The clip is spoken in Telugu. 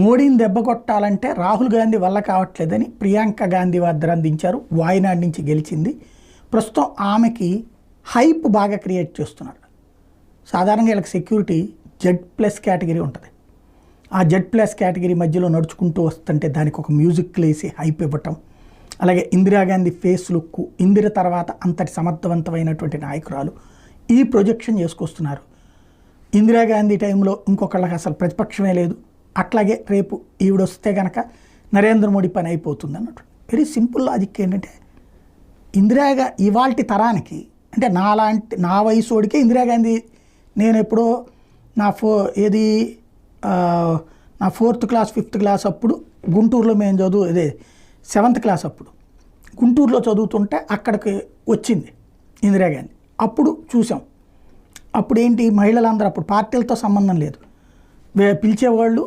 మోడీని దెబ్బ కొట్టాలంటే రాహుల్ గాంధీ వల్ల కావట్లేదని ప్రియాంక గాంధీ వద్ద అందించారు వాయనాడ్ నుంచి గెలిచింది. ప్రస్తుతం ఆమెకి హైప్ బాగా క్రియేట్ చేస్తున్నారు సాధారణంగా వీళ్ళకి సెక్యూరిటీ జెడ్ ప్లస్ కేటగిరీ ఉంటుంది. ఆ జెడ్ ప్లస్ కేటగిరీ మధ్యలో నడుచుకుంటూ వస్తుంటే దానికి ఒక మ్యూజిక్ వేసి హైప్ ఇవ్వటం అలాగే ఇందిరాగాంధీ ఫేస్ లుక్ ఇందిర తర్వాత అంతటి సమర్థవంతమైనటువంటి నాయకురాలు ఈ ప్రొజెక్షన్ చేసుకొస్తున్నారు. ఇందిరాగాంధీ టైంలో ఇంకొకళ్ళకి అసలు ప్రతిపక్షమే లేదు. అట్లాగే రేపు ఈవిడ వస్తే కనుక నరేంద్ర మోడీ పని అయిపోతుంది అన్నట్టు. వెరీ సింపుల్ లాజిక్ ఏంటంటే ఇందిరాగా ఇవాల్టి తరానికి అంటే నాలాంటి నా వయసు వాడికే ఇందిరాగాంధీ నేను ఎప్పుడో నా ఫో ఏది నా ఫోర్త్ క్లాస్ ఫిఫ్త్ క్లాస్ అప్పుడు గుంటూరులో మేము చదువు అదే సెవెంత్ క్లాస్ అప్పుడు గుంటూరులో చదువుతుంటే అక్కడికి వచ్చింది ఇందిరాగాంధీ అప్పుడు చూసాం. అప్పుడు ఏంటి మహిళలందరూ అప్పుడు పార్టీలతో సంబంధం లేదు. పిలిచేవాళ్ళు